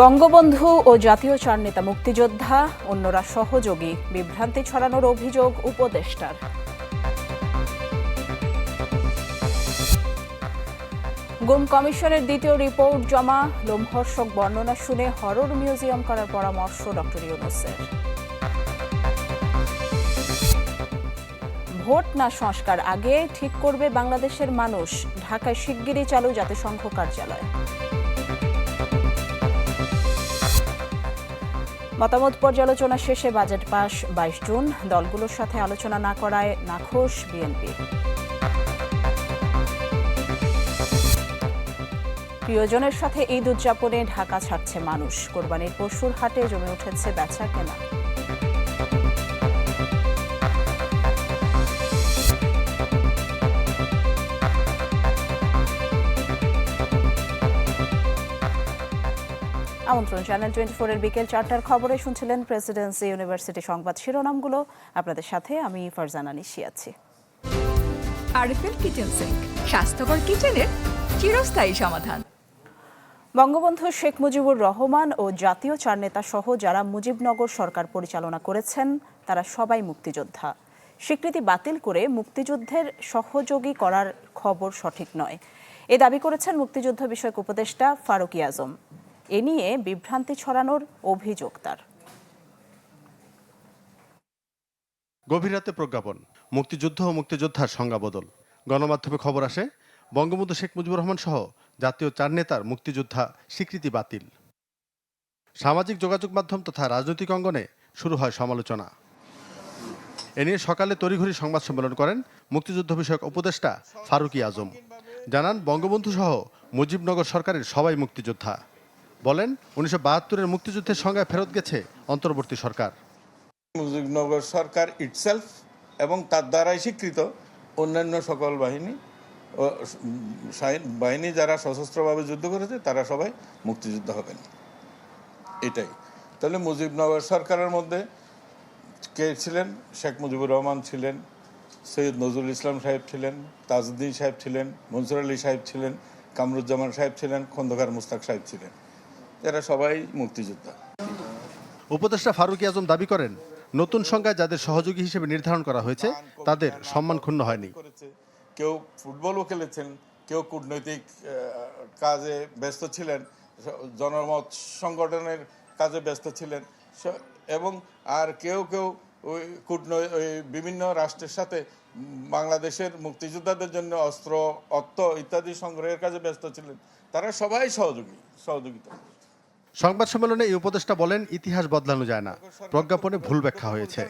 বঙ্গবন্ধু ও জাতীয় চার নেতা মুক্তিযোদ্ধা, অন্যরা সহযোগী, বিভ্রান্তি ছড়ানোর অভিযোগ উপদেষ্টার। গুম কমিশনের দ্বিতীয় রিপোর্ট জমা, লোমহর্ষক বর্ণনা শুনে হরর মিউজিয়াম করার পরামর্শ ডক্টর ইউনুসের। ভোট না সংস্কার আগে ঠিক করবে বাংলাদেশের মানুষ, ঢাকায় শিগগিরই চালু জাতিসংঘ কার্যালয়। মতামত পর্যালোচনা শেষে বাজেট পাস বাইশ জুন। দলগুলোর সাথে আলোচনা না করায় নাখোশ বিএনপি। প্রিয়জনের সাথে ঈদ উদযাপনে ঢাকা ছাড়ছে মানুষ। কোরবানির পশুর হাটে জমে উঠেছে বেচা কেনা। আমন্ত্রণ চ্যানেল টোয়েন্টি ফোরের বিকেল চারটার খবরে শুনছিলেন প্রেসিডেন্সি ইউনিভার্সিটি সংবাদ শিরোনামগুলো। আপনাদের সাথে আমি ফারজানা নিশি আছি। আরএফএল কিচেন সিঙ্ক স্বাস্থ্যকর কিচেনের চিরস্থায়ী সমাধান। বঙ্গবন্ধু শেখ মুজিবুর রহমান ও জাতীয় চার নেতা সহ যারা মুজিবনগর সরকার পরিচালনা করেছেন তারা সবাই মুক্তিযোদ্ধা। স্বীকৃতি বাতিল করে মুক্তিযুদ্ধের সহযোগী করার খবর সঠিক নয়। এ দাবি করেছেন মুক্তিযুদ্ধ বিষয়ক উপদেষ্টা ফারুকি আজম। এ নিয়ে বিভ্রান্তি ছড়ানোর অভিযোগ তার। গভীর রাতে প্রজ্ঞাপন, মুক্তিযুদ্ধ ও মুক্তিযোদ্ধার সংজ্ঞা বদল গণমাধ্যমে খবর আসে, বঙ্গবন্ধু শেখ মুজিবুর রহমান সহ জাতীয় চার নেতার মুক্তিযোদ্ধা স্বীকৃতি বাতিল। সামাজিক যোগাযোগ মাধ্যম তথা রাজনৈতিক অঙ্গনে শুরু হয় সমালোচনা। এ নিয়ে সকালে তড়িঘড়ি সংবাদ সম্মেলন করেন মুক্তিযুদ্ধ বিষয়ক উপদেষ্টা ফারুকি আজম। জানান, বঙ্গবন্ধু সহ মুজিবনগর সরকারের সবাই মুক্তিযোদ্ধা। বলেন, উনিশশো বাহাত্তরের মুক্তিযুদ্ধের সংজ্ঞায় ফেরত গেছে অন্তর্বর্তী সরকার। মুজিবনগর সরকার ইটসেলফ এবং তার দ্বারাই স্বীকৃত অন্যান্য সকল বাহিনী বাহিনী যারা সশস্ত্রভাবে যুদ্ধ করেছে, তারা সবাই মুক্তিযুদ্ধ হবেন। এটাই। তাহলে মুজিবনগর সরকারের মধ্যে কে ছিলেন? শেখ মুজিবুর রহমান ছিলেন, সৈয়দ নজরুল ইসলাম সাহেব ছিলেন, তাজউদ্দিন সাহেব ছিলেন, মনসুর আলী সাহেব ছিলেন, কামরুজ্জামান সাহেব ছিলেন, খন্দকার মুস্তাক সাহেব ছিলেন। এরা সবাই মুক্তিযোদ্ধা। উপদেষ্টা ফারুকি আজম দাবি করেন নতুন সংজ্ঞায় যাদের সহযোগী হিসেবে নির্ধারণ করা হয়েছে তাদের সম্মান ক্ষুণ্ণ হয়নি। কেউ ফুটবলও খেলেছেন কেউ কূটনৈতিক কাজে ব্যস্ত ছিলেন জনমত সংগঠনের কাজে ব্যস্ত ছিলেন এবং আর কেউ কেউ ওই কূটনৈ বিভিন্ন রাষ্ট্রের সাথে বাংলাদেশের মুক্তিযোদ্ধাদের জন্য অস্ত্র অর্থ ইত্যাদি সংগ্রহের কাজে ব্যস্ত ছিলেন। তারা সবাই সহযোগী সহযোগিতা সংবাদ সম্মেলনে এই উপদেষ্টা বলেন ইতিহাস বদলানো যায় না। প্রজ্ঞাপনে ভুল ব্যাখ্যা হয়েছে।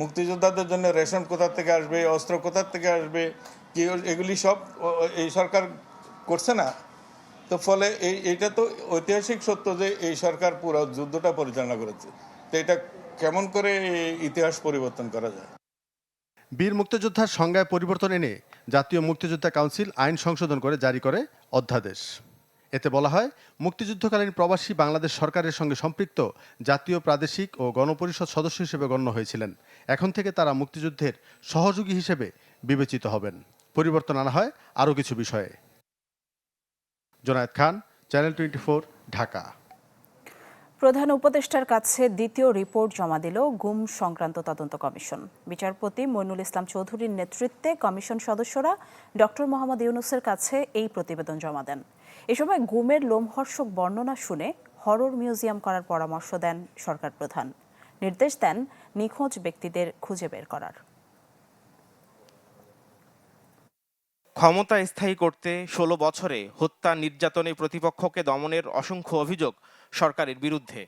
মুক্তিযোদ্ধাদের জন্য রেশন কোথা থেকে আসবে অস্ত্র কোথা থেকে আসবে কি এগুলি সব এই সরকার করছে না। তো ফলে এই এইটা তো ঐতিহাসিক সত্য যে এই সরকার পুরো যুদ্ধটা পরিচালনা করেছে। তো এটা কেমন করে ইতিহাস পরিবর্তন করা যায়? বীর মুক্তিযোদ্ধার সংজ্ঞায় পরিবর্তন এনে জাতীয় মুক্তিযোদ্ধা কাউন্সিল আইন সংশোধন করে জারি করে অধ্যাদেশ। এতে বলা হয়, মুক্তিযুদ্ধকালীন প্রবাসী বাংলাদেশ সরকারের সঙ্গে সম্পৃক্ত জাতীয় প্রাদেশিক ও গণপরিষদ সদস্য হিসেবে গণ্য হয়েছিলেন। এখন থেকে তারা মুক্তিযুদ্ধের সহযোগী হিসেবে বিবেচিত হবেন। পরিবর্তন আনা হয় আরও কিছু বিষয়ে। Junaid Khan, channel twenty four, Dhaka. প্রধান উপদেষ্টার কাছে দ্বিতীয় রিপোর্ট জমা দিল গুম সংক্রান্ত তদন্ত কমিশন। বিচারপতি মইনুল ইসলাম চৌধুরীর নেতৃত্বে কমিশন সদস্যরা ডক্টর মোহাম্মদ ইউনুসের কাছে এই প্রতিবেদন জমা দেন। এ সময় গুমের লোমহর্ষক বর্ণনা শুনে হরর মিউজিয়াম করার পরামর্শ দেন সরকার প্রধান। নির্দেশ দেন নিখোঁজ ব্যক্তিদের খুঁজে বের করার। ক্ষমতা স্থায়ী করতে ষোলো বছরে হত্যা নির্যাতনে প্রতিপক্ষকে দমনের অসংখ্য অভিযোগ সরকারের বিরুদ্ধে।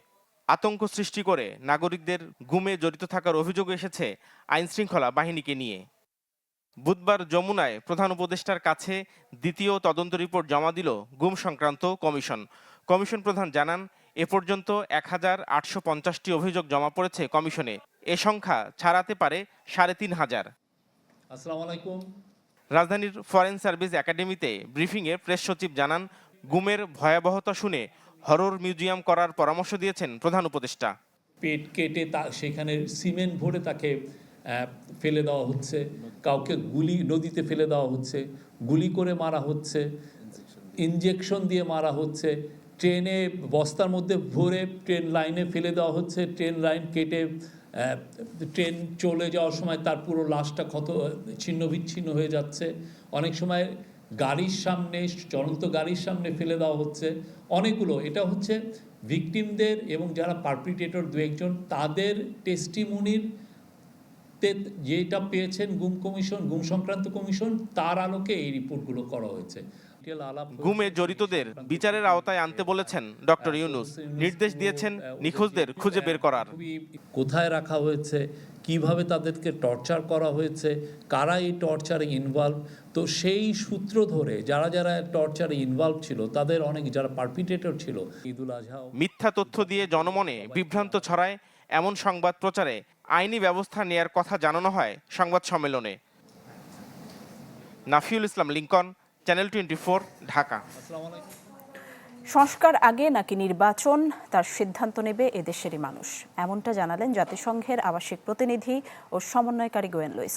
আতঙ্ক সৃষ্টি করে নাগরিকদের গুমে জড়িত থাকার অভিযোগ এসেছে আইনশৃঙ্খলা বাহিনীকে নিয়ে। বুধবার যমুনায় প্রধান উপদেষ্টার কাছে দ্বিতীয় তদন্ত রিপোর্ট জমা দিল গুম সংক্রান্ত কমিশন। কমিশন প্রধান জানান এ পর্যন্ত এক হাজার আটশো পঞ্চাশটি অভিযোগ জমা পড়েছে কমিশনে। এ সংখ্যা ছাড়াতে পারে সাড়ে তিন হাজার। রাজধানীর ফরেন সার্ভিস একাডেমিতে ব্রিফিংয়ে প্রেস সচিব জানান গুমের ভয়াবহতা শুনে হরর মিউজিয়াম করার পরামর্শ দিয়েছেন প্রধান উপদেষ্টা। পেট কেটে তা সেখানে সিমেন্ট ভরে তাকে ফেলে দেওয়া হচ্ছে। কাউকে গুলি, নদীতে ফেলে দেওয়া হচ্ছে। গুলি করে মারা হচ্ছে। ইনজেকশন দিয়ে মারা হচ্ছে। ট্রেনে, বস্তার মধ্যে ভরে ট্রেন লাইনে ফেলে দেওয়া হচ্ছে। ট্রেন লাইন কেটে ট্রেন চলে যাওয়ার সময় তার পুরো লাশটা ক্ষত, ছিন্ন বিচ্ছিন্ন হয়ে যাচ্ছে। অনেক সময় গাড়ির সামনে, চলন্ত গাড়ির সামনে ফেলে দেওয়া হচ্ছে। অনেকগুলো, এটা হচ্ছে ভিকটিমদের এবং যারা পারপিটেটর দু একজন, তাদের টেস্টিমনির তে যেটা পেয়েছেন গুম কমিশন গুম সংক্রান্ত কমিশন তার আলোকে এই রিপোর্টগুলো করা হয়েছে। গুমে জড়িতদের বিচারের আওতায় আনতে বলেছেন ডক্টর ইউনুস। নির্দেশ দিয়েছেন নিখোঁজদের খুঁজে বের করার। কোথায় রাখা হয়েছে কীভাবে তাদেরকে টর্চার করা হয়েছে কারা এই টর্চারে ইনভলভ? তো সেই সূত্র ধরে যারা যারা টর্চারে ইনভলভ ছিল তাদের অনেক যারা পারপিটেটর ছিল ঈদুল আজহাও মিথ্যা তথ্য দিয়ে জনমনে বিভ্রান্ত ছড়ায় এমন সংবাদ প্রচারে আইনি ব্যবস্থা নেয়ার কথা জানানো হয় সংবাদ সম্মেলনে। Nafiul Islam Lincoln, channel twenty four, Dhaka. সংস্কার আগে নাকি নির্বাচন? তার সিদ্ধান্ত নেবে এদেশেরই মানুষ। এমনটা জানালেন জাতিসংঘের আবাসিক প্রতিনিধি ও সমন্বয়কারী গোয়েন লুইস।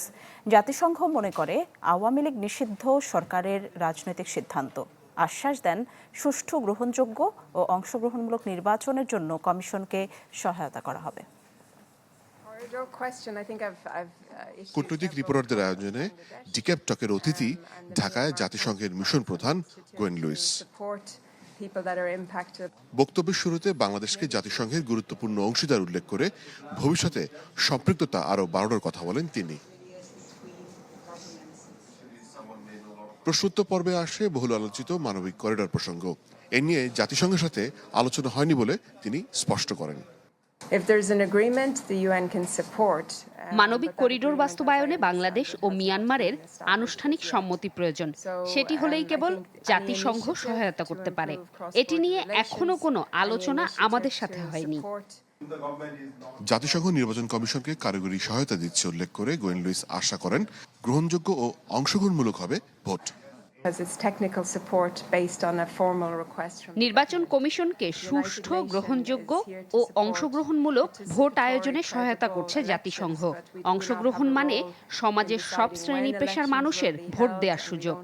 জাতিসংঘ মনে করে আওয়ামী লীগ নিষিদ্ধ সরকারের রাজনৈতিক সিদ্ধান্ত। আশ্বাস দেন সুষ্ঠু গ্রহণযোগ্য ও অংশগ্রহণমূলক নির্বাচনের জন্য কমিশনকে সহায়তা করা হবে। কূটনৈতিক রিপোর্টারদের আয়োজনে ডিক্যাপ টকের অতিথি ঢাকায় জাতিসংঘের মিশন প্রধান গোয়েন লুইস বক্তব্যের শুরুতে বাংলাদেশকে জাতিসংঘের গুরুত্বপূর্ণ অংশীদার উল্লেখ করে ভবিষ্যতে সম্পৃক্ততা আরও বাড়ানোর কথা বলেন তিনি। প্রশ্নোত্তর পর্বে আসে বহুল আলোচিত মানবিক করিডর প্রসঙ্গ। এ নিয়ে জাতিসংঘের সাথে আলোচনা হয়নি বলে তিনি স্পষ্ট করেন। If there's an agreement, the UN can support. uh, মানবিক করিডোর বাস্তবায়নে বাংলাদেশ ও মিয়ানমারের আনুষ্ঠানিক সম্মতি প্রয়োজন। সেটি হলেই um, কেবল জাতিসংঘ সহায়তা করতে পারে। এটি নিয়ে এখনও কোনো আলোচনা আমাদের সাথে হয়নি। জাতিসংঘ নির্বাচন কমিশনকে কারিগরি সহায়তা দিচ্ছে উল্লেখ করে গোয়েন লুইস আশা করেন গ্রহণযোগ্য ও অংশগ্রহণমূলক হবে ভোট। Has its technical support based on a formal request from. the নির্বাচন কমিশনকে সুষ্ঠু গ্রহণযোগ্য ও অংশগ্রহণমূলক ভোট আয়োজনে সহায়তা করছে জাতিসংঘ। অংশগ্রহণ মানে সমাজের সব শ্রেণি পেশার মানুষের ভোট দেওয়ার সুযোগ।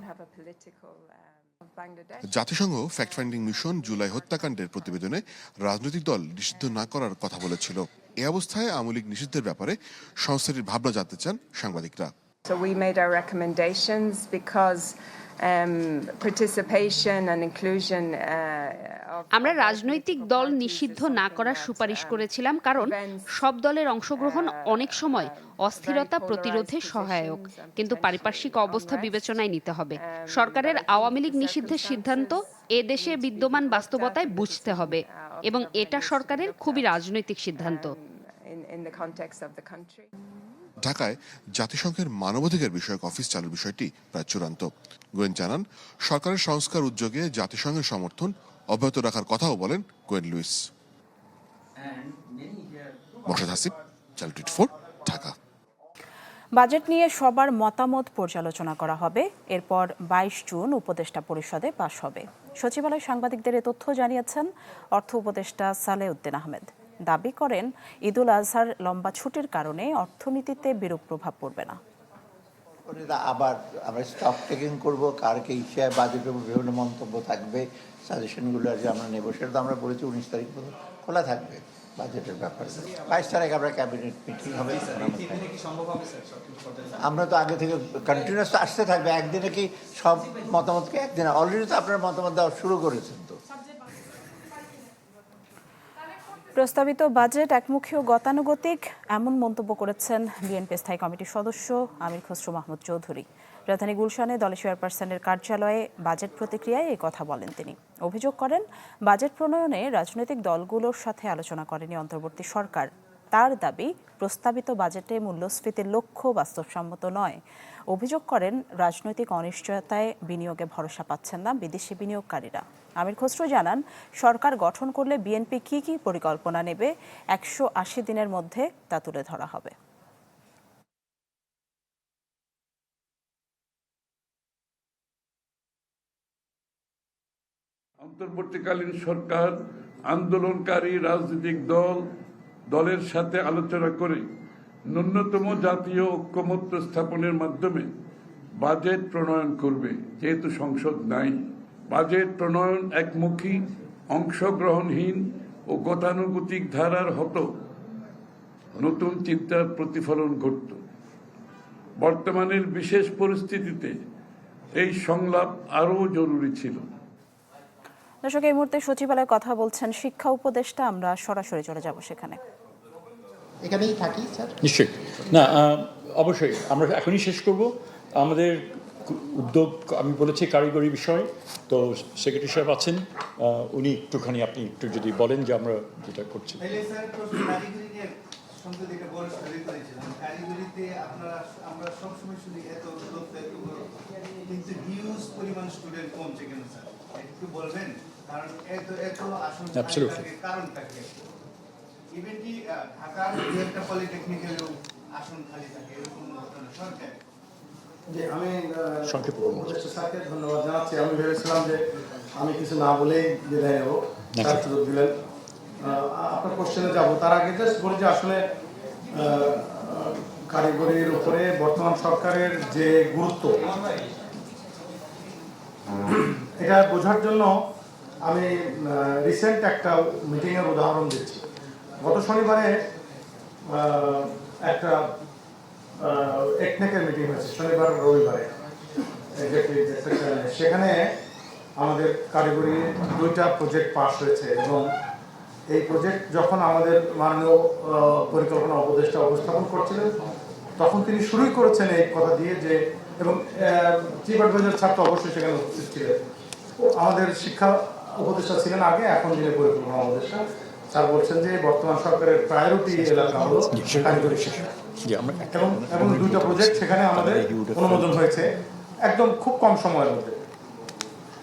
জাতিসংঘ ফ্যাক্ট ফাইন্ডিং মিশন জুলাই হত্যাকাণ্ডের প্রতিবেদনে রাজনৈতিক দল নিষিদ্ধ না করার কথা বলেছিল। এ অবস্থায় আওয়ামী লীগ নিষিদ্ধের ব্যাপারে সংস্থাটির ভাবনা জানতে চান সাংবাদিকরা। So we made our recommendations because um, participation and inclusion. Uh, আমরা রাজনৈতিক দল নিষিদ্ধ না করার সুপারিশ করেছিলাম কারণ সব দলের অংশগ্রহণ অনেক সময় অস্থিরতা প্রতিরোধে সহায়ক কিন্তু পারিপার্শ্বিক অবস্থা বিবেচনায় নিতে হবে সরকারের আওয়ামী লীগ নিষিদ্ধের সিদ্ধান্ত এ দেশে বিদ্যমান বাস্তবতায় বুঝতে হবে এবং এটা সরকারের খুবই রাজনৈতিক সিদ্ধান্ত ঢাকায় জাতিসংঘের মানবাধিকার বিষয়ক অফিস চালুর বিষয়টি প্রায় চূড়ান্ত। গোয়েন জানান, সরকারের সংস্কার উদ্যোগে জাতিসংঘের সমর্থন অব্যাহত রাখার কথাও বলেন গোয়েন লুইস। ঢাকা। বাজেট নিয়ে সবার মতামত পর্যালোচনা করা হবে। এরপর বাইশ জুন উপদেষ্টা পরিষদে পাশ হবে। সচিবালয় সাংবাদিকদের এ তথ্য জানিয়েছেন অর্থ উপদেষ্টা সালে উদ্দিন আহমেদ। দাবি করেন, ঈদুল আজহার লম্বা ছুটির কারণে অর্থনীতিতে বিরূপ প্রভাব পড়বে না। আবার আমরা স্টক টেকিং করব, কার কি হিসাবে বাজেটের বিভিন্ন মন্তব্য থাকবে সাজেশনগুলো আর যে আমরা নেব, সেটা তো আমরা বলেছি উনিশ তারিখ পর্যন্ত খোলা থাকবে বাজেটের ব্যাপারে। বাইশ তারিখ আমরা ক্যাবিনেট মিটিং হবে। আমরা তো আগে থেকে কন্টিনিউস আসতে থাকবে, একদিনে কি সব মতামতকে একদিনে? অলরেডি তো আপনার মতামত দেওয়া শুরু করেছেন তো। প্রস্তাবিত বাজেট একমুখী ও গতানুগতিক, এমন মন্তব্য করেছেন বিএনপি স্থায়ী কমিটির সদস্য আমির খসরু মাহমুদ চৌধুরী। রাজধানী গুলশানে দলের চেয়ারপারসনের কার্যালয়ে বাজেট প্রতিক্রিয়ায় এই কথা বলেন তিনি। অভিযোগ করেন, বাজেট প্রণয়নে রাজনৈতিক দলগুলোর সাথে আলোচনা করেনি অন্তর্বর্তী সরকার। তার দাবি, প্রস্তাবিত বাজেটে মূল্যস্ফীতির লক্ষ্য বাস্তবসম্মত নয়। অভিযোগ করেন, রাজনৈতিক অনিশ্চয়তায় বিনিয়োগে ভরসা পাচ্ছেন না বিদেশি বিনিয়োগকারীরা। আমির খসরু জানান, সরকার গঠন করলে বিএনপি কী কী পরিকল্পনা নেবে, একশো আশি দিনের মধ্যে তা তুলে ধরা হবে। অন্তর্বর্তীকালীন সরকার, আন্দোলনকারী রাজনৈতিক দল দলের সাথে আলোচনা করে ন্যূনতম জাতীয় ঐক্যমত্য স্থাপনের মাধ্যমে বাজেট প্রণয়ন করবে, যেহেতু সংসদ নাই। বাজেট প্রণয়ন একমুখী, অংশগ্রহণহীন ও গতানুগতিক ধারার হতো নতুন চিন্তার প্রতিফলন ঘটত। বর্তমানের বিশেষ পরিস্থিতিতে এই সংলাপ আরও জরুরি ছিল। দর্শক এই মুহূর্তে সচিবালয়ে কথা বলছেন শিক্ষা উপদেষ্টা। আমরা সরাসরি চলে যাব সেখানে। এখানেই থাকি স্যার। নিশ্চয়ই। না অবশ্যই। আমরা এখনই শেষ করব। আমাদের উদ্যোগ আমি বলেছি কারিগরি বিষয় তো সেক্রেটারি সাহেব আছেন। উনি একটুখানি আপনি একটু যদি বলেন যে আমরা যেটা করছি। কারিগরিতে আপনারা আমরা সবসময় শুনি এত তথ্য এত বড়। কিন্তু হিউজ পরিমাণ স্টুডেন্ট কমছে কেন স্যার? একটু বলবেন? কারণ এত এত আসন Absolutely. কারণটা কি? ইভেন কি ঢাকার দু একটা পলিটেকনিক্যালেও আসন খালি থাকে এরকম ঘটনা সরকার? জি আমি স্যারকে ধন্যবাদ জানাচ্ছি। আমি ভেবেছিলাম যে আমি কিছু না বলেই বিদায় নেব। স্যার সুযোগ দিলেন। আহ, আপনার কোশ্চেনে যাব। তার আগে জাস্ট বলি যে আসলে কারিগরির উপরে বর্তমান সরকারের যে গুরুত্ব এটা বোঝার জন্য আমি রিসেন্ট একটা মিটিংয়ের উদাহরণ দিচ্ছি। গত শনিবারে একটা একনেকের মিটিং হয়েছে, শনিবার রবিবারে। সেখানে আমাদের কারিগরি দুইটা প্রজেক্ট পাস হয়েছে এবং এই প্রজেক্ট যখন আমাদের মাননীয় পরিকল্পনা উপদেষ্টা উপস্থাপন করছিলেন, তখন তিনি শুরুই করেছেন এই কথা দিয়ে যে, এবং চিফ অ্যাডভাইজার ছাত্র অবশ্যই সেখানে উপস্থিত ছিলেন। আমাদের শিক্ষা উপদেষ্টা ছিলেন আগে এখন যিনি পরিকল্পনা উপদেষ্টা স্যার বলছেন যে বর্তমান সরকারের প্রায়োরিটি এলাকা হলো কারিগরি শিক্ষা। এবং এবং দুইটা প্রজেক্ট সেখানে আমাদের অনুমোদন হয়েছে। একদম খুব কম সময়ের মধ্যে।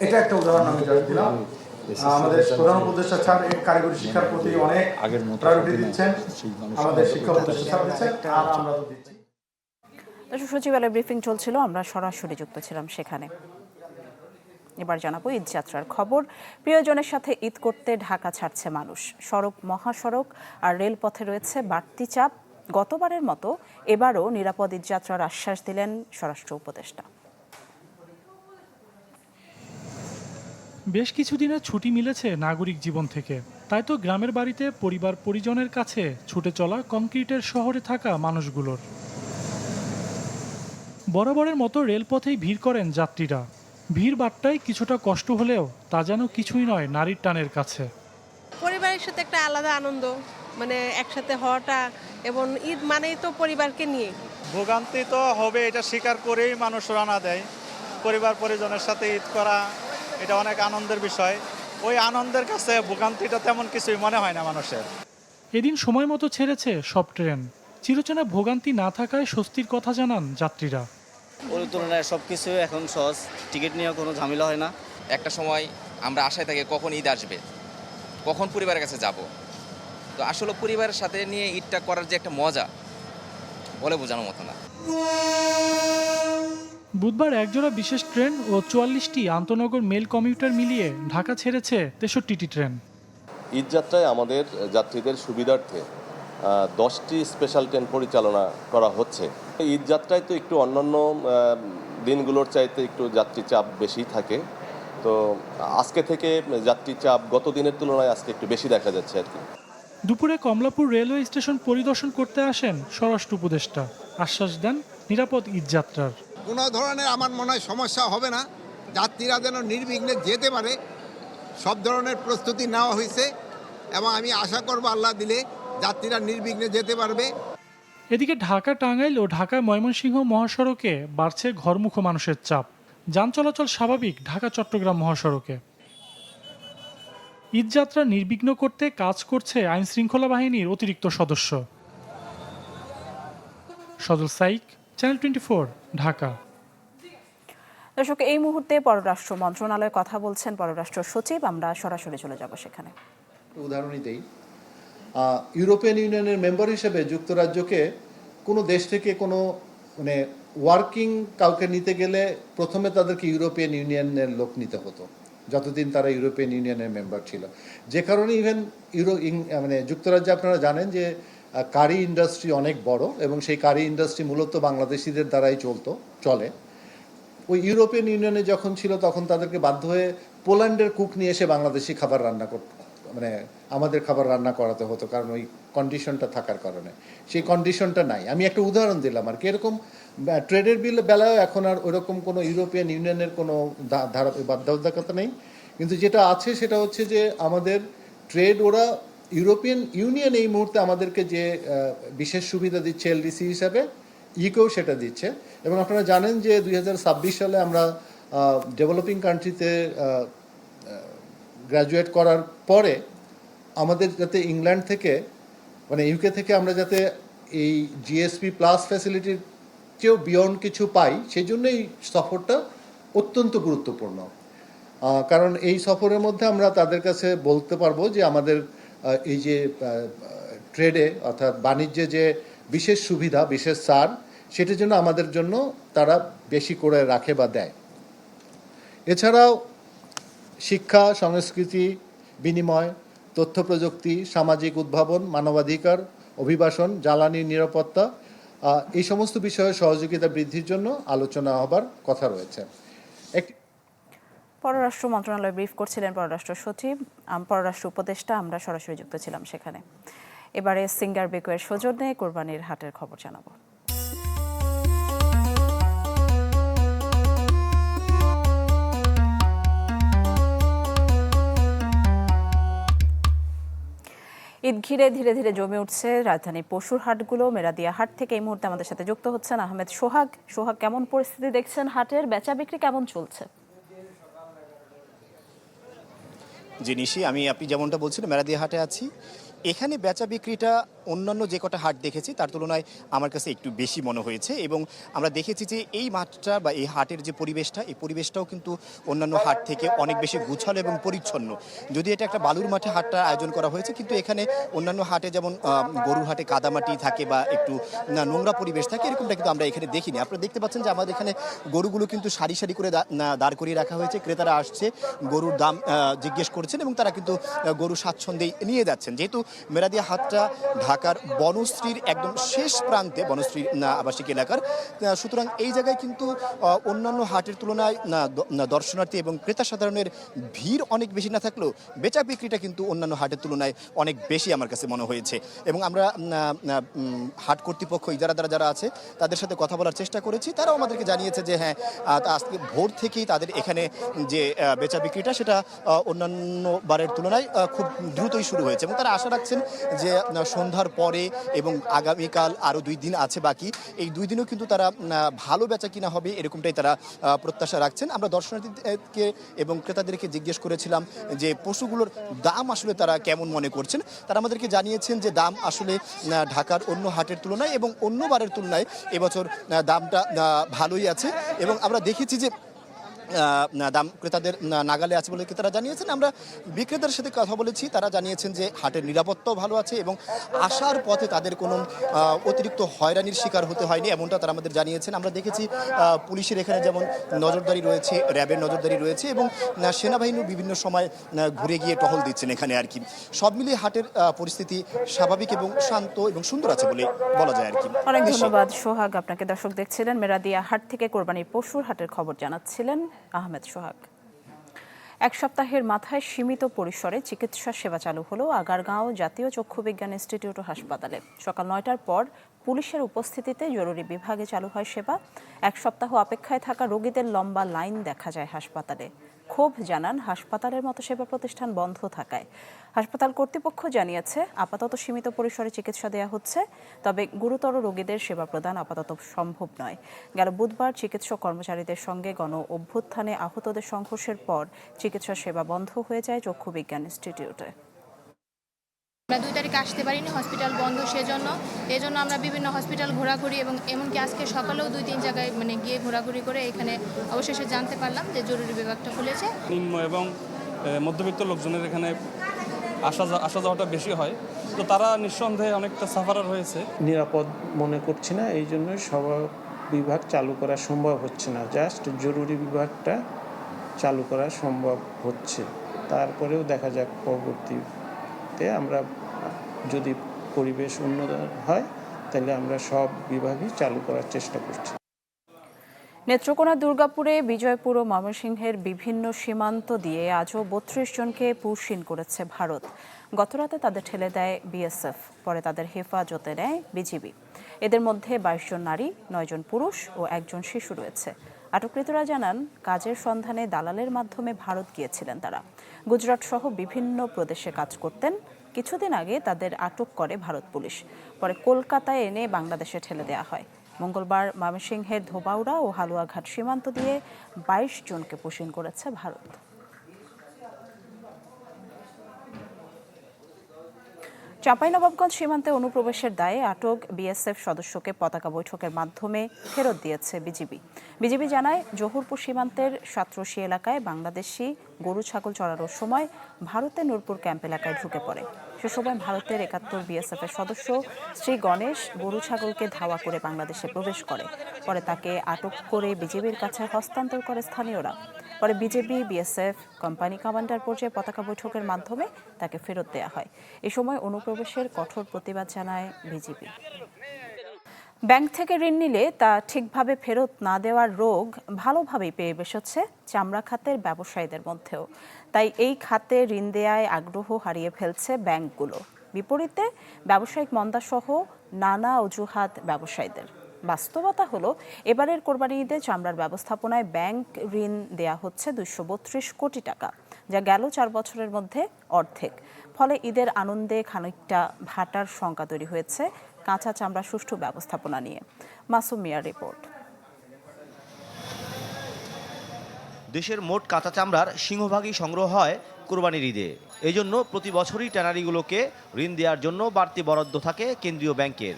এটা একটা উদাহরণ আমি জাস্ট দিলাম। আমাদের প্রধান উপদেষ্টা স্যার এই কারিগরি শিক্ষার প্রতি অনেক আগের মতো প্রায়োরিটি দিচ্ছেন। আমাদের শিক্ষা উপদেষ্টা স্যার দিচ্ছেন। আর আমরা তো দিচ্ছি। সচিবালয়ে ব্রিফিং চলছিল আমরা সরাসরি যুক্ত ছিলাম সেখানে। এবার জানাব ঈদ যাত্রার খবর। প্রিয়জনের সাথে ঈদ করতে ঢাকা ছাড়ছে মানুষ। সড়ক, মহাসড়ক আর রেলপথে রয়েছে বাড়তি চাপ। গতবারের মতো এবারও নিরাপদ ঈদ যাত্রার আশ্বাস দিলেন স্বরাষ্ট্র উপদেষ্টা। বেশ কিছুদিনের ছুটি মিলেছে নাগরিক জীবন থেকে। তাই তো গ্রামের বাড়িতে পরিবার পরিজনের কাছে ছুটে চলা কংক্রিটের শহরে থাকা মানুষগুলোর। বরাবরের মতো রেলপথেই ভিড় করেন যাত্রীরা। ভিড় বাট্টায় কিছুটা কষ্ট হলেও তা যেন কিছুই নয় নারীর টানের কাছে। পরিবারের সাথে একটা আলাদা আনন্দ মানে একসাথে হওয়াটা এবং ঈদ মানেই তো পরিবারকে নিয়ে। ভোগান্তি তো হবে এটা স্বীকার করেই মানুষ রানা দেয়। পরিবার পরিজনের সাথে ঈদ করা এটা অনেক আনন্দের বিষয়। ওই আনন্দের কাছে ভোগান্তিটা তেমন কিছুই মনে হয় না মানুষের। এদিন সময় মতো ছেড়েছে সব ট্রেন। চিরচেনা ভোগান্তি না থাকায় স্বস্তির কথা জানান যাত্রীরা। ওই তুলনায় সব কিছু এখন সহজ। টিকিট নিয়েও কোনো ঝামেলা হয় না। একটা সময় আমরা আশায় থাকি কখন ঈদ আসবে কখন পরিবারের কাছে যাব। তো আসলে পরিবারের সাথে নিয়ে ঈদটা করার যে একটা মজা বলে বোঝানোর মতো না। বুধবার একজোড়া বিশেষ ট্রেন ও চুয়াল্লিশটি আন্তনগর মেল কমিউটার মিলিয়ে ঢাকা ছেড়েছে তেষট্টিটি ট্রেন। ঈদ যাত্রায় আমাদের যাত্রীদের সুবিধার্থে দশটি স্পেশাল ট্রেন পরিচালনা করা হচ্ছে। ঈদ যাত্রায় তো একটু অন্যান্য দিনগুলোর চাইতে একটু যাত্রী চাপ বেশি থাকে। তো আজকে থেকে যাত্রী চাপ গত দিনের তুলনায় আজকে একটু বেশি দেখা যাচ্ছে আর কি। দুপুরে কমলাপুর রেলওয়ে স্টেশন পরিদর্শন করতে আসেন স্বরাষ্ট্র উপদেষ্টা। আশ্বাস দেন নিরাপদ ঈদযাত্রার। কোনো ধরনের আমার মনে হয় সমস্যা হবে না। যাত্রীরা যেন নির্বিঘ্নে যেতে পারে সব ধরনের প্রস্তুতি নেওয়া হয়েছে। এবং আমি আশা করব আল্লাহ দিলে যাত্রীরা নির্বিঘ্নে যেতে পারবে। এদিকে ঢাকা টাঙ্গাইল ও ঢাকা ময়মনসিংহ মহাসড়কে বাড়ছে ঘরমুখ মানুষের চাপ। যান চলাচল স্বাভাবিক ঢাকা চট্টগ্রাম মহাসড়কে। ঈদযাত্রা নির্বিঘ্ন করতে কাজ করছে আইন শৃঙ্খলা বাহিনীর অতিরিক্ত সদস্য। Sajal Saik channel twenty Dhaka. দর্শক এই মুহূর্তে পররাষ্ট্র মন্ত্রণালয়ে কথা বলছেন পররাষ্ট্র সচিব। আমরা সরাসরি চলে যাব সেখানে। উদাহরণই দেই ইউরোপিয়ান ইউনিয়নের মেম্বার হিসেবে যুক্তরাজ্যকে কোনো দেশ থেকে কোনো মানে ওয়ার্কিং কাউকে নিতে গেলে প্রথমে তাদেরকে ইউরোপিয়ান ইউনিয়নের লোক নিতে হতো, যতদিন তারা ইউরোপিয়ান ইউনিয়নের মেম্বার ছিল। যে কারণে ইভেন ইউরো মানে যুক্তরাজ্যে আপনারা জানেন যে কারি ইন্ডাস্ট্রি অনেক বড় এবং সেই কারি ইন্ডাস্ট্রি মূলত বাংলাদেশিদের দ্বারাই চলতো, চলে। ওই ইউরোপিয়ান ইউনিয়নে যখন ছিল তখন তাদেরকে বাধ্য হয়ে পোল্যান্ডের কুক নিয়ে এসে বাংলাদেশি খাবার রান্না মানে আমাদের খাবার রান্না করাতে হতো, কারণ ওই কন্ডিশনটা থাকার কারণে। সেই কন্ডিশনটা নাই। আমি একটা উদাহরণ দিলাম আর কি। এরকম ট্রেডের বিল বেলায় এখন আর ওরকম কোনো ইউরোপিয়ান ইউনিয়নের কোনো ধারা, বাধ্যবাধকতা নেই। কিন্তু যেটা আছে সেটা হচ্ছে যে আমাদের ট্রেড, ওরা ইউরোপিয়ান ইউনিয়ন এই মুহূর্তে আমাদেরকে যে বিশেষ সুবিধা দিচ্ছে এলডিসি হিসাবে, ইকেও সেটা দিচ্ছে। এবং আপনারা জানেন যে দুই হাজার ছাব্বিশ সালে আমরা ডেভেলপিং কান্ট্রিতে গ্র্যাজুয়েট করার পরে আমাদের যাতে ইংল্যান্ড থেকে মানে ইউকে থেকে আমরা যাতে এই জিএসপি প্লাস ফ্যাসিলিটির চেয়েও বিয়ন্ড কিছু পাই সেই জন্য এই সফরটা অত্যন্ত গুরুত্বপূর্ণ। কারণ এই সফরের মধ্যে আমরা তাদের কাছে বলতে পারব যে আমাদের এই যে ট্রেডে অর্থাৎ বাণিজ্যে যে বিশেষ সুবিধা, বিশেষ সার সেটার জন্য আমাদের জন্য তারা বেশি করে রাখে বা দেয়। এছাড়াও শিক্ষা, সংস্কৃতি, বিনিময়, তথ্য প্রযুক্তি, সামাজিক উদ্ভাবন, মানবাধিকার, অভিবাসন, জ্বালানি নিরাপত্তা এই সমস্ত বিষয়ে সহযোগিতা বৃদ্ধির জন্য আলোচনা হবার কথা রয়েছে। পররাষ্ট্র মন্ত্রণালয় ব্রিফ করছিলেন পররাষ্ট্র সচিব পররাষ্ট্র উপদেষ্টা, আমরা সরাসরি যুক্ত ছিলাম সেখানে। এবারে সিঙ্গার বেকুয়ের সৌজন্যে কোরবানির হাটের খবর জানাব। ঈদ ঘিরে ধীরে ধীরে জমে উঠছে রাজধানীর পশুর হাটগুলো। মেরাদিয়া হাট থেকে এই মুহূর্তে আমাদের সাথে যুক্ত হচ্ছেন আহমেদ সোহাগ। সোহাগ, কেমন পরিস্থিতি দেখছেন হাটের? বেচা বিক্রি কেমন চলছে? জিনিসই আমি আপনি যেমনটা বলছিলেন, মেরাদিয়া হাটে আছি। এখানে বেচা বিক্রিটা অন্যান্য যে কটা হাট দেখেছি, তার তুলনায় আমার কাছে একটু বেশি মনে হয়েছে এবং আমরা দেখেছি যে এই মাঠটা বা এই হাটের যে পরিবেশটা, এই পরিবেশটাও কিন্তু অন্যান্য হাট থেকে অনেক বেশি গুছালো এবং পরিচ্ছন্ন। যদি এটা একটা বালুর মাঠে হাটটা আয়োজন করা হয়েছে, কিন্তু এখানে অন্যান্য হাটে যেমন গরুর হাটে কাদামাটি থাকে বা একটু নোংরা পরিবেশ থাকে, এরকমটা কিন্তু আমরা এখানে দেখিনি। আপনারা দেখতে পাচ্ছেন যে আমাদের এখানে গরুগুলো কিন্তু সারি সারি করে দাঁড় করিয়ে রাখা হয়েছে। ক্রেতারা আসছে, গরুর দাম জিজ্ঞেস করছেন এবং তারা কিন্তু গরু স্বাচ্ছন্দ্যেই নিয়ে যাচ্ছেন। যেহেতু মেরাদিয়া হাটটা ঢাকার বনশ্রীর একদম শেষ প্রান্তে বনশ্রীর আবাসিক এলাকার। সুতরাং এই জায়গায় কিন্তু অন্যান্য হাটের তুলনায় দর্শনার্থী এবং ক্রেতা সাধারণের ভিড় অনেক বেশি না থাকলেও বেচা বিক্রিটা কিন্তু অন্যান্য হাটের তুলনায় অনেক বেশি আমার কাছে মনে হয়েছে। এবং আমরা হাট কর্তৃপক্ষ ইজারা দ্বারা যারা আছে তাদের সাথে কথা বলার চেষ্টা করেছি। তারাও আমাদেরকে জানিয়েছে যে হ্যাঁ আজকে ভোর থেকেই তাদের এখানে যে বেচা বিক্রিটা সেটা অন্যান্য বারের তুলনায় খুব দ্রুতই শুরু হয়েছে। এবং তারা আশা রাখছেন যে আহ, সন্ধ্যার পরে এবং আগামীকাল আরও দুই দিন আছে বাকি, এই দুই দিনও কিন্তু তারা ভালো বেচা কিনা হবে এরকমটাই তারা প্রত্যাশা রাখছেন। আমরা দর্শনার্থীদেরকে এবং ক্রেতাদেরকে জিজ্ঞেস করেছিলাম যে পশুগুলোর দাম আসলে তারা কেমন মনে করছেন? তারা আমাদেরকে জানিয়েছেন যে দাম আসলে ঢাকার অন্য হাটের তুলনায় এবং অন্য বারের তুলনায় এবছর দামটা ভালোই আছে। এবং আমরা দেখেছি যে দাম ক্রেতাদের নাগালে আছে বলে ক্রেতারা জানিয়েছেন। আমরা বিক্রেতার সাথে কথা বলেছি। তারা জানিয়েছেন যে হাটের নিরাপত্তাও ভালো আছে এবং আসার পথে তাদের কোনো অতিরিক্ত হয়রানির শিকার হতে হয়নি এমনটা তারা আমাদের জানিয়েছেন। আমরা দেখেছি পুলিশের এখানে যেমন নজরদারি রয়েছে র্যাবের নজরদারি রয়েছে এবং সেনাবাহিনীও বিভিন্ন সময় ঘুরে গিয়ে টহল দিচ্ছেন এখানে আর কি। সব মিলিয়ে হাটের পরিস্থিতি স্বাভাবিক এবং শান্ত এবং সুন্দর আছে বলে বলা যায় আর কি। অনেক ধন্যবাদ সোহাগ আপনাকে দর্শক দেখছিলেন। মেরাদিয়া হাট থেকে কোরবানির পশুর হাটের খবর জানাচ্ছিলেন। আহমেদ সোহাগ। এক সপ্তাহের মাথায় সীমিত পরিসরে চিকিৎসা সেবা চালু হলো আগারগাঁও জাতীয় চক্ষু বিজ্ঞান ইনস্টিটিউট হাসপাতালে। সকাল নয়টার পর পুলিশের উপস্থিতিতে জরুরি বিভাগে চালু হয় সেবা। এক সপ্তাহ অপেক্ষায় থাকা রোগীদের লম্বা লাইন দেখা যায় হাসপাতালে। ক্ষোভ জানান হাসপাতালের মতো সেবা প্রতিষ্ঠান বন্ধ থাকায়। হাসপাতাল কর্তৃপক্ষ জানিয়েছে আপাতত সীমিত পরিসরে চিকিৎসা দেওয়া হচ্ছে তবে গুরুতর রোগীদের সেবা প্রদান আপাতত সম্ভব নয়। গেল বুধবার চিকিৎসক কর্মচারীদের সঙ্গে গণ অভ্যুত্থানে আহতদের সংঘর্ষের পর চিকিৎসা সেবা বন্ধ হয়ে যায় চক্ষু বিজ্ঞান ইনস্টিটিউটে। আমরা দুই তারিখে আসতে পারিনি হসপিটাল বন্ধ সেজন্য। এই জন্য আমরা বিভিন্ন হসপিটাল ঘোরাঘুরি এবং এমনকি আজকে সকালেও দুই তিন জায়গায় মানে গিয়ে ঘোরাঘুরি করে এখানে অবশেষে জানতে পারলাম যে জরুরি বিভাগটা খুলেছে। নিম্ন এবং মধ্যবিত্ত লোকজনের এখানে আসা আসা যাওয়াটা বেশি হয়। তো তারা নিঃসন্দেহে অনেকটা সাফারার হয়েছে। নিরাপদ মনে করছি না, এই জন্য সব বিভাগ চালু করা সম্ভব হচ্ছে না। জাস্ট জরুরি বিভাগটা চালু করা সম্ভব হচ্ছে। তারপরেও দেখা যাক পরবর্তীতে আমরা, যদি পরিবেশ উন্নত হয়, তাহলে আমরা সব বিভাগই চালু করার চেষ্টা করছি। নেত্রকোনা দুর্গাপুরে বিজয়পুর ও ময়মনসিংহের বিভিন্ন সীমান্ত দিয়ে আজও বত্রিশ জনকে পুশিন করেছে ভারত। গতরাতে তাদের ঠেলে দেয় বিএসএফ, পরে তাদের হেফাজতে নেয় বিজিবি। এদের মধ্যে বাইশ জন নারী, নয় জন পুরুষ ও একজন শিশু রয়েছে। আটককৃতরা জানান, কাজের সন্ধানে দালালের মাধ্যমে ভারত গিয়েছিলেন তারা। গুজরাট সহ বিভিন্ন প্রদেশে কাজ করতেন। কিছুদিন আগে তাদের আটক করে ভারত পুলিশ। পরে কলকাতায় এনে বাংলাদেশে ঠেলে দেওয়া হয়। মঙ্গলবার ময়মনসিংহের ধোবাউড়া ও হালুয়াঘাট সীমান্ত দিয়ে বাইশ জনকে পুষিন করেছে ভারত। চাঁপাইনবাবগঞ্জ সীমান্তে অনুপ্রবেশের দায়ে আটক বিএসএফ সদস্যকে পতাকা বৈঠকের মাধ্যমে ফেরত দিয়েছে বিজিবি। বিজিবি জানায়, জহুরপুর সীমান্তের সাতরশি এলাকায় বাংলাদেশি গরু ছাগল চড়ানোর সময় ভারতের নূরপুর ক্যাম্প এলাকায় ঢুকে পড়ে। সে সময় ভারতের একাত্তর বিএসএফ এর সদস্য শ্রী গণেশ গরু ছাগলকে ধাওয়া করে বাংলাদেশে প্রবেশ করে। পরে তাকে আটক করে বিজেপির কাছে হস্তান্তর করে স্থানীয়রা। পরে বিজেপি, বিএসএফ, কোম্পানি কমান্ডার পর্যায়ে পতাকা বৈঠকের মাধ্যমে তাকে ফেরত দেয়া হয়। এ সময় অনুপ্রবেশের কঠোর প্রতিবাদ জানায় বিজেপি। ব্যাংক থেকে ঋণ নিলে তা ঠিকভাবে ফেরত না দেওয়ার রোগ ভালোভাবেই পেয়ে বসেছে চামড়া খাতের ব্যবসায়ীদের মধ্যেও। তাই এই খাতে ঋণ দেয়ায় আগ্রহ হারিয়ে ফেলছে ব্যাংকগুলো। বিপরীতে ব্যবসায়িক মন্দাসহ নানা অজুহাত ব্যবসায়ীদের। বাস্তবতা হলো, এবারের কোরবানি ঈদে চামড়ার ব্যবস্থাপনায় ব্যাংক ঋণ দেয়া হচ্ছে দুইশো বত্রিশ কোটি টাকা, যা গেল চার বছরের মধ্যে অর্ধেক। ফলে ঈদের আনন্দে খানিকটা ভাটার শঙ্কা তৈরি হয়েছে কাঁচা চামড়া সুষ্ঠু ব্যবস্থাপনা নিয়ে। মাসুম মিয়ার রিপোর্ট। দেশের মোট কাঁচা চামড়ার সিংহভাগই সংগ্রহ হয় কোরবানির ঈদে। এই জন্য প্রতি বছরই ট্যানারিগুলোকে ঋণ দেওয়ার জন্য বাড়তি বরাদ্দ থাকে কেন্দ্রীয় ব্যাংকের।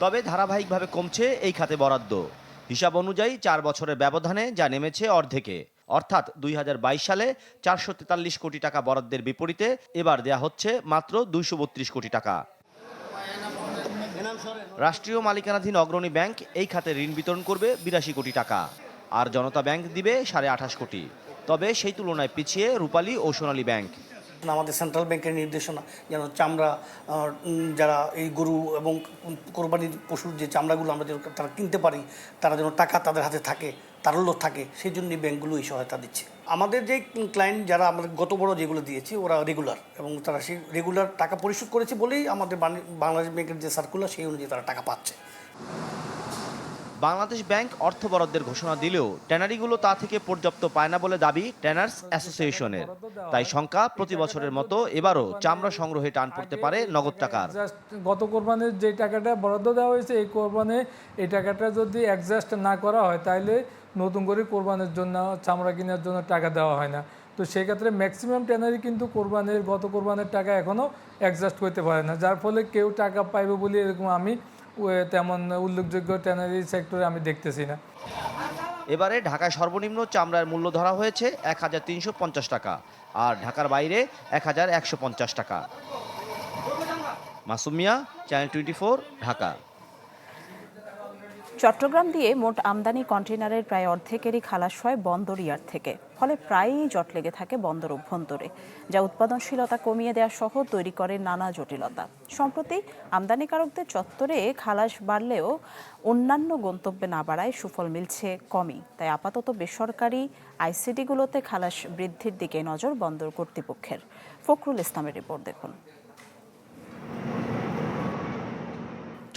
তবে ধারাবাহিকভাবে কমছে এই খাতে বরাদ্দ। হিসাব অনুযায়ী চার বছরের ব্যবধানে যা নেমেছে অর্ধেকে। অর্থাৎ দুই হাজার বাইশ সালে চারশো তেতাল্লিশ কোটি টাকা বরাদ্দের বিপরীতে এবার দেয়া হচ্ছে মাত্র দুইশো বত্রিশ কোটি টাকা। রাষ্ট্রীয় মালিকানাধীন অগ্রণী ব্যাংক এই খাতে ঋণ বিতরণ করবে বিরাশি কোটি টাকা, আর জনতা ব্যাংক দিবে সাড়ে আঠাশ কোটি। তবে সেই তুলনায় পিছিয়ে রূপালী ও সোনালী ব্যাংক। আমাদের সেন্ট্রাল ব্যাংকের নির্দেশনা, যেন চামড়া যারা এই গরু এবং কোরবানির পশুর যে চামড়াগুলো আমরা যেন তারা কিনতে পারি, তারা যেন টাকা তাদের হাতে থাকে। তারল্য থাকে সেই জন্যই ব্যাংকগুলো এই সহায়তা দিচ্ছে। আমাদের যে ক্লায়েন্ট যারা আমাদের গত বড় যেগুলো দিয়েছি ওরা রেগুলার এবং তারা সেই রেগুলার টাকা পরিশোধ করেছে বলেই আমাদের বাংলাদেশ ব্যাংকের যে সার্কুলার সেই অনুযায়ী তারা টাকা পাচ্ছে। বাংলাদেশ ব্যাংক অর্থ বরাদ্দের ঘোষণা দিলেও ট্যানারিগুলো তা থেকে পর্যাপ্ত পায় না বলে দাবি ট্যানার্স অ্যাসোসিয়েশনের। তাই শঙ্কা প্রতি বছরের মতো এবারও চামড়া সংগ্রহে টান পড়তে পারে নগদ টাকার। জাস্ট গত কোরবানির যে টাকাটা বরাদ্দ দেওয়া হয়েছে এই কোরবানি এই টাকাটা যদি অ্যাডজাস্ট না করা হয় তাহলে নতুন করে কোরবানির জন্য, চামড়া কেনার জন্য টাকা দেওয়া হয় না। তো সেক্ষেত্রে ম্যাক্সিমাম ট্যানারি কিন্তু কোরবানির, গত কোরবানের টাকা এখনও অ্যাডজাস্ট করতে পারে না। যার ফলে কেউ টাকা পাইবে বলে এরকম আমি তেমন উল্লেখযোগ্য ট্যানারি সেক্টরে আমি দেখতেছি না। এবারে ঢাকায় সর্বনিম্ন চামড়ার মূল্য ধরা হয়েছে এক হাজার তিনশো পঞ্চাশ টাকা আর ঢাকার বাইরে এক হাজার একশো পঞ্চাশ টাকা। Masumia channel twenty four Dhaka. Chattogram দিয়ে মোট আমদানি কন্টেনারের প্রায় অর্ধেকেরই খালাস হয় বন্দর ইয়ার্ড থেকে। ফলে প্রায়ই জট লেগে থাকে বন্দর অভ্যন্তরে, যা উৎপাদনশীলতা কমিয়ে দেওয়া সহ তৈরি করে নানা জটিলতা। সম্প্রতি আমদানিকারকদের চত্বরে খালাস বাড়লেও অন্যান্য গন্তব্যে না বাড়ায় সুফল মিলছে কমই। তাই আপাতত বেসরকারি আইসিডিগুলোতে খালাস বৃদ্ধির দিকে নজর বন্দর কর্তৃপক্ষের। ফখরুল ইসলামের রিপোর্ট দেখুন।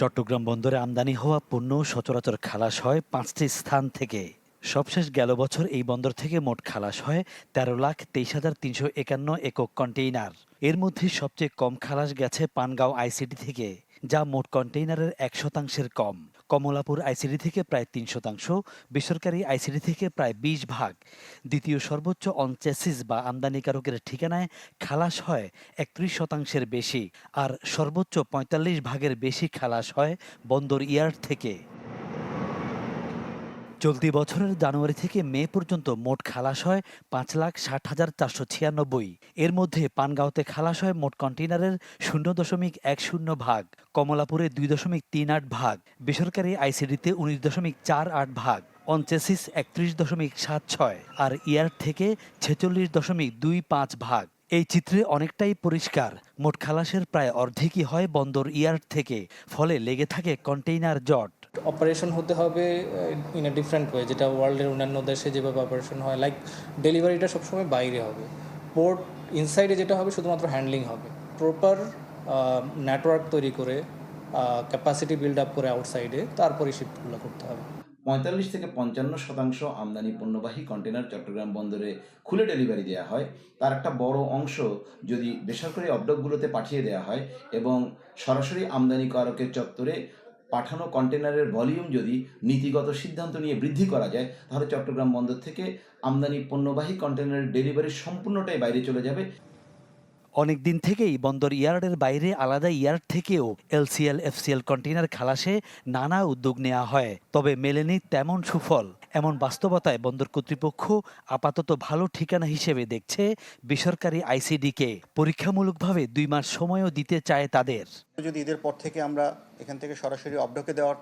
চট্টগ্রাম বন্দরে আমদানি হওয়া পণ্য সচরাচর খালাস হয় পাঁচটি স্থান থেকে। সবশেষ গেল বছর এই বন্দর থেকে মোট খালাস হয় তেরো লাখ তেইশ হাজার তিনশো একান্ন একক কন্টেইনার। এর মধ্যে সবচেয়ে কম খালাস গেছে পানগাঁও আইসিটি থেকে, যা মোট কন্টেইনারের এক শতাংশের কম। কমলাপুর আইসিডি থেকে প্রায় তিন শতাংশ, বেসরকারি আইসিডি থেকে প্রায় বিশ ভাগ। দ্বিতীয় সর্বোচ্চ অনচেসিস বা আমদানিকারকের ঠিকানায় খালাস হয় একত্রিশ শতাংশের বেশি, আর সর্বোচ্চ পঁয়তাল্লিশ ভাগের বেশি খালাস হয় বন্দর ইয়ার্ড থেকে। চলতি বছরের জানুয়ারি থেকে মে পর্যন্ত মোট খালাস হয় পাঁচ লাখ ষাট হাজার চারশো ছিয়ানব্বই। এর মধ্যে পানগাঁওতে খালাস হয় মোট কন্টেইনারের শূন্য দশমিক এক শূন্য ভাগ, কমলাপুরে দুই দশমিক তিন আট ভাগ, বেসরকারি আইসিডিতে উনিশ দশমিক চার আট ভাগ, অনচেসিস একত্রিশ দশমিক সাত ছয় আর ইয়ার থেকে ছেচল্লিশ দশমিক দুই পাঁচ ভাগ। এই চিত্রে অনেকটাই পরিষ্কার, মোট খালাসের প্রায় অর্ধেকই হয় বন্দর ইয়ার্ড থেকে, ফলে লেগে থাকে কন্টেইনার জট। অপারেশন হতে হবে ইন এ ডিফারেন্ট ওয়ে যেটা ওয়ার্ল্ডের অন্যান্য দেশে যেভাবে অপারেশন হয় লাইক ডেলিভারিটা সবসময় বাইরে হবে। পোর্ট ইনসাইডে যেটা হবে, শুধুমাত্র হ্যান্ডলিং হবে। প্রপার নেটওয়ার্ক তৈরি করে ক্যাপাসিটি বিল্ড আপ করে আউটসাইডে তারপরে শিফটগুলো করতে হবে। পঁয়তাল্লিশ থেকে পঞ্চান্ন শতাংশ আমদানি পণ্যবাহী কন্টেনার চট্টগ্রাম বন্দরে খুলে ডেলিভারি দেওয়া হয়। তার একটা বড় অংশ যদি বেসরকারি অবডকগুলোতে পাঠিয়ে দেওয়া হয় এবং সরাসরি আমদানিকারকের চত্বরে পাঠানো কন্টেনারের ভলিউম যদি নীতিগত সিদ্ধান্ত নিয়ে বৃদ্ধি করা যায়, তাহলে চট্টগ্রাম বন্দর থেকে আমদানি পণ্যবাহী কন্টেনারের ডেলিভারি সম্পূর্ণটাই বাইরে চলে যাবে। অনেক দিন থেকেই বন্দর ইয়ার্ডের বাইরে আলাদা ইয়ার্ড থেকেও এলসিএল, এফসিএল কন্টেইনার খালাসে নানা উদ্যোগ নেওয়া হয়। তবে মেলেনি তেমন সুফল। এমন বাস্তবতায় বন্দর কর্তৃপক্ষ আপাতত ভালো ঠিকানা হিসেবে দেখছে বেসরকারি আইসিডিকে। পরীক্ষামূলকভাবে দুই মাস সময়ও দিতে চায় তাদের। যদি ঈদের পর থেকে আমরা এখান থেকে সরাসরি অবঢকে দেওয়ার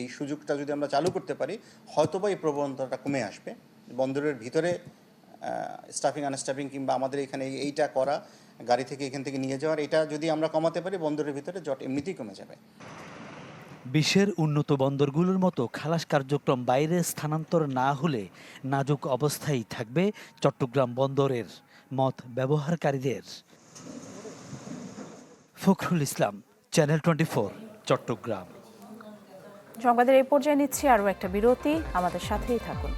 এই সুযোগটা যদি আমরা চালু করতে পারি, হয়তোবা এই প্রবণতাটা কমে আসবে। বন্দরের ভিতরে স্টাফিং আনস্টাফিং কিংবা আমাদের এখানে এইটা করা গাড়ি থেকে এখান থেকে নিয়ে যাওয়ার এটা যদি আমরা কমাতে পারি বন্দরের ভিতরে জট এমনিতেই কমে যাবে। বিশ্বের উন্নত বন্দরগুলোর মতো খালাস কার্যক্রম বাইরে স্থানান্তর না হলে নাজুক অবস্থায় থাকবে চট্টগ্রাম বন্দরের মত ব্যবহারকারীদের। Fakhrul Islam channel twenty four Chattogram. সংবাদের এই পর্যায়ে নিচ্ছি আরও একটা বিরতি আমাদের সাথেই থাকুন।